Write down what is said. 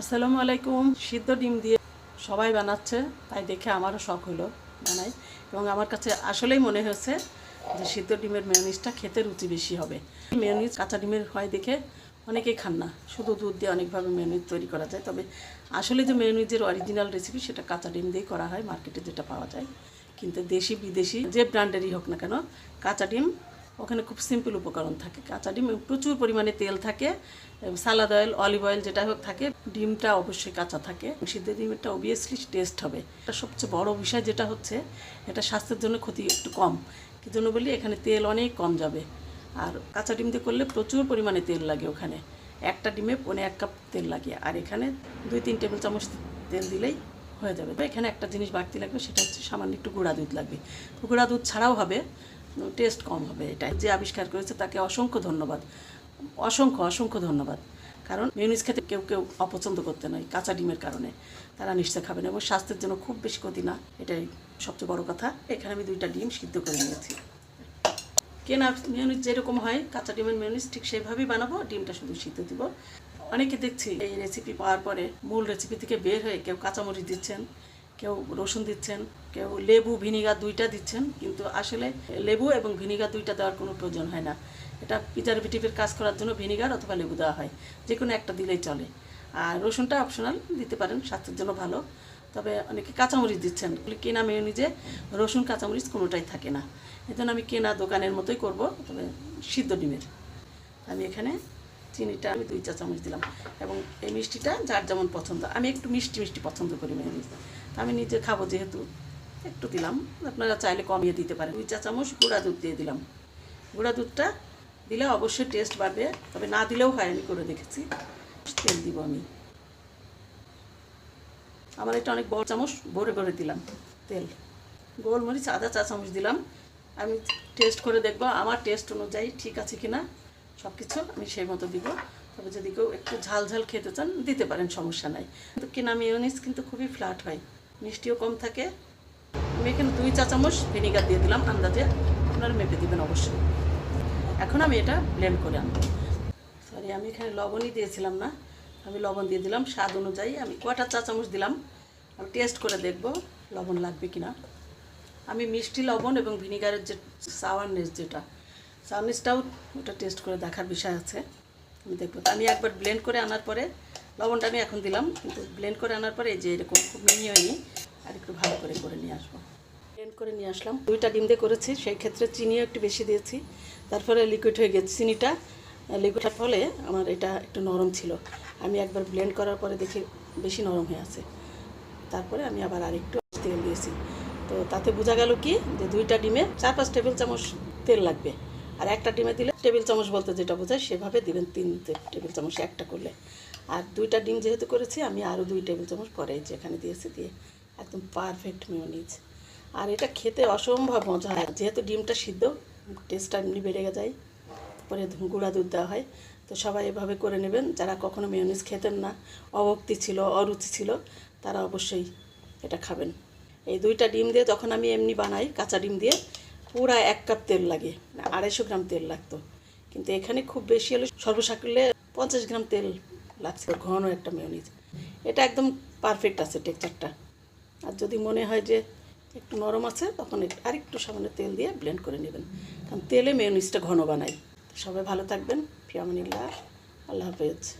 আসসালামু আলাইকুম। সিদ্ধ ডিম দিয়ে সবাই বানাচ্ছে, তাই দেখে আমারও শখ হলো বানাই। এবং আমার কাছে আসলেই মনে হয়েছে যে সিদ্ধ ডিমের মেয়নিজটা খেতে রুচি বেশি হবে। মেয়নিজ কাঁচা ডিমের হয় দেখে অনেকেই খান না। শুধু দুধ দিয়ে অনেকভাবে মেয়নিজ তৈরি করা যায়। তবে আসলে যে মেয়নিজের অরিজিনাল রেসিপি সেটা কাঁচা ডিম দিয়েই করা হয় মার্কেটে যেটা পাওয়া যায়। কিন্তু দেশি বিদেশি যে ব্র্যান্ডেরই হোক না কেন, কাঁচা ডিম ওখানে খুব সিম্পল উপকরণ থাকে। কাঁচা ডিম প্রচুর পরিমাণে তেল থাকে সালাদ অয়েল অলিভ অয়েল যেটা হোক থাকে, ডিমটা অবশ্যই কাঁচা থাকে। সিদ্ধ ডিমেরটা অবভিয়াসলি টেস্ট হবে। এটা সবচেয়ে বড় বিষয় যেটা হচ্ছে, এটা স্বাস্থ্যের জন্য ক্ষতি একটু কম। কি জন্য বলি? এখানে তেল অনেক কম যাবে। আর কাঁচা ডিম দিয়ে করলে প্রচুর পরিমাণে তেল লাগে ওখানে। একটা ডিমে পনে এক কাপ তেল লাগে। আর এখানে দুই তিন টেবিল চামচ তেল দিলেই হয়ে যাবে। তো এখানে একটা জিনিস বাড়তি লাগবে, সেটা হচ্ছে সামান্য একটু গুঁড়া দুধ লাগবে। গুঁড়া দুধ ছাড়াও হবে। টেস্ট কম হবে এটা। যে আবিষ্কার করেছে তাকে অসংখ্য ধন্যবাদ। অসংখ্য অসংখ্য ধন্যবাদ। কারণ মিউনিস খেতে কেউ কেউ অপছন্দ করতে নয় কাঁচা ডিমের কারণে। তারা নিশ্চয় খাবেন এবং স্বাস্থ্যের জন্য খুব বেশি ক্ষতি না। এটাই সবচেয়ে বড় কথা। এখানে আমি দুইটা ডিম সিদ্ধ করে নিয়েছি। কেনা মিউনিস যেরকম হয়, কাঁচা ডিমের মিউনিস ঠিক সেভাবেই বানাবো। ডিমটা শুধু সিদ্ধ দিব। অনেকে দেখছি এই রেসিপি পাওয়ার পরে মূল রেসিপি থেকে বের হয়ে কেউ কাঁচামরিচ দিচ্ছেন। কেউ রসুন দিচ্ছেন, কেউ লেবু, ভিনিগার দুইটা দিচ্ছেন, কিন্তু আসলে লেবু এবং ভিনিগার দুইটা দেওয়ার কোনো প্রয়োজন হয় না। এটা প্রিজারভেটিভের কাজ করার জন্য ভিনিগার অথবা লেবু দেওয়া হয় যে কোনো একটা দিলেই চলে। আর রসুনটা অপশনাল দিতে পারেন, স্বাস্থ্যের জন্য ভালো। তবে অনেকে কাঁচামরিচ দিচ্ছেন কেনা মেয়নিজে রসুন, কাঁচামরিচ কোনোটাই থাকে না। এই জন্য আমি কেনা দোকানের মতোই করব, তবে সিদ্ধ ডিমের। আমি এখানে চিনিটা, আমি দুই চা চামচ দিলাম। এবং এই মিষ্টিটা যার যেমন পছন্দ। আমি একটু মিষ্টি মিষ্টি পছন্দ করি মেয়নিজ। আমি নিজে খাব যেহেতু। একটু দিলাম। আপনারা চাইলে কমিয়ে দিতে পারেন। দুই চা চামচ গুঁড়া দুধ দিয়ে দিলাম। গুঁড়া দুধটা দিলে অবশ্যই টেস্ট বাড়বে, তবে না দিলেও হয় আমি করে দেখেছি। তেল দিব আমি। আমার এটা অনেক বড় চামচ, ভরে ভরে দিলাম তেল। গোলমরিচ, আদা চা চামচ দিলাম। আমি টেস্ট করে দেখব, আমার টেস্ট অনুযায়ী ঠিক আছে কি না সব কিছু আমি সেই মতো দিব। তবে যদি কেউ একটু ঝাল ঝাল খেতে চান, দিতে পারেন, সমস্যা নাই। কিন্তু কেনা মিওনিস কিন্তু খুবই ফ্ল্যাট হয়। মিষ্টিও কম থাকে। আমি এখানে দুই চা চামচ ভিনিগার দিয়ে দিলাম আন্দাজে। আপনারা মেপে দিবেন অবশ্যই। এখন আমি এটা ব্লেন্ড করে আনব। সরি আমি এখানে লবণই দিয়েছিলাম না। আমি লবণ দিয়ে দিলাম, স্বাদ অনুযায়ী আমি কটা চা চামচ দিলাম। আমি টেস্ট করে দেখব লবণ লাগবে কি না আমি মিষ্টি লবণ এবং ভিনিগারের যে সাওয়ারনেস যেটা সাওয়ারনেসটাও ওটা টেস্ট করে দেখার বিষয় আছে। আমি দেখব। আমি একবার ব্লেন্ড করে আনার পরে, লবণটা আমি এখন দিলাম, কিন্তু ব্লেন্ড করে আনার পরে এই যে এরকম খুব হয়নি। আর একটু ভালো করে করে নিয়ে আসব। ব্লেন্ড করে নিয়ে আসলাম। দুইটা ডিম দিয়ে করেছি, সেই ক্ষেত্রে চিনিও একটু বেশি দিয়েছি। তারপরে লিকুইড হয়ে গেছে চিনিটা। লিকুইড হওয়ার ফলে আমার এটা একটু নরম ছিল। আমি একবার ব্লেন্ড করার পরে দেখি বেশি নরম হয়ে আছে। তারপরে আমি আবার আরেকটু তেল দিয়েছি। তো তাতে বোঝা গেল কি, যে দুইটা ডিমে চার পাঁচ টেবিল চামচ তেল লাগবে। আর একটা ডিমে দিলে টেবিল চামচ বলতে যেটা বোঝায় সেভাবে দিবেন তিন টেবিল চামচ একটা করলে। আর দুইটা ডিম যেহেতু করেছি, আমি আরও দুই টেবিল চামচ পরে যেখানে দিয়েছি দিয়ে একদম পারফেক্ট মেয়নিজ আর এটা খেতে অসম্ভব মজা হয়। যেহেতু ডিমটা সিদ্ধ টেস্টটা এমনি বেড়ে যায়। পরে গুঁড়া দুধ দেওয়া হয়। তো সবাই এভাবে করে নেবেন। যারা কখনো মেয়নিজ খেতেন না, অভক্তি ছিল, অরুচি ছিল, তারা অবশ্যই এটা খাবেন। এই দুইটা ডিম দিয়ে তখন আমি এমনি বানাই, কাঁচা ডিম দিয়ে, পুরা এক কাপ তেল লাগে। আড়াইশো গ্রাম তেল লাগতো। কিন্তু এখানে খুব বেশি হলে সর্বসাকুল্যে পঞ্চাশ গ্রাম তেল লাগছে। ঘন একটা মেয়নিজ এটা একদম পারফেক্ট আছে টেক্সচারটা আর যদি মনে হয় যে একটু নরম আছে, তখন আরেকটু সামান্য তেল দিয়ে ব্লেন্ড করে নেবেন। কারণ তেলে মেয়নিজটা ঘন বানাই সবাই ভালো থাকবেন। ফিয়ামানিল্লাহ আল্লাহ হাফেজ।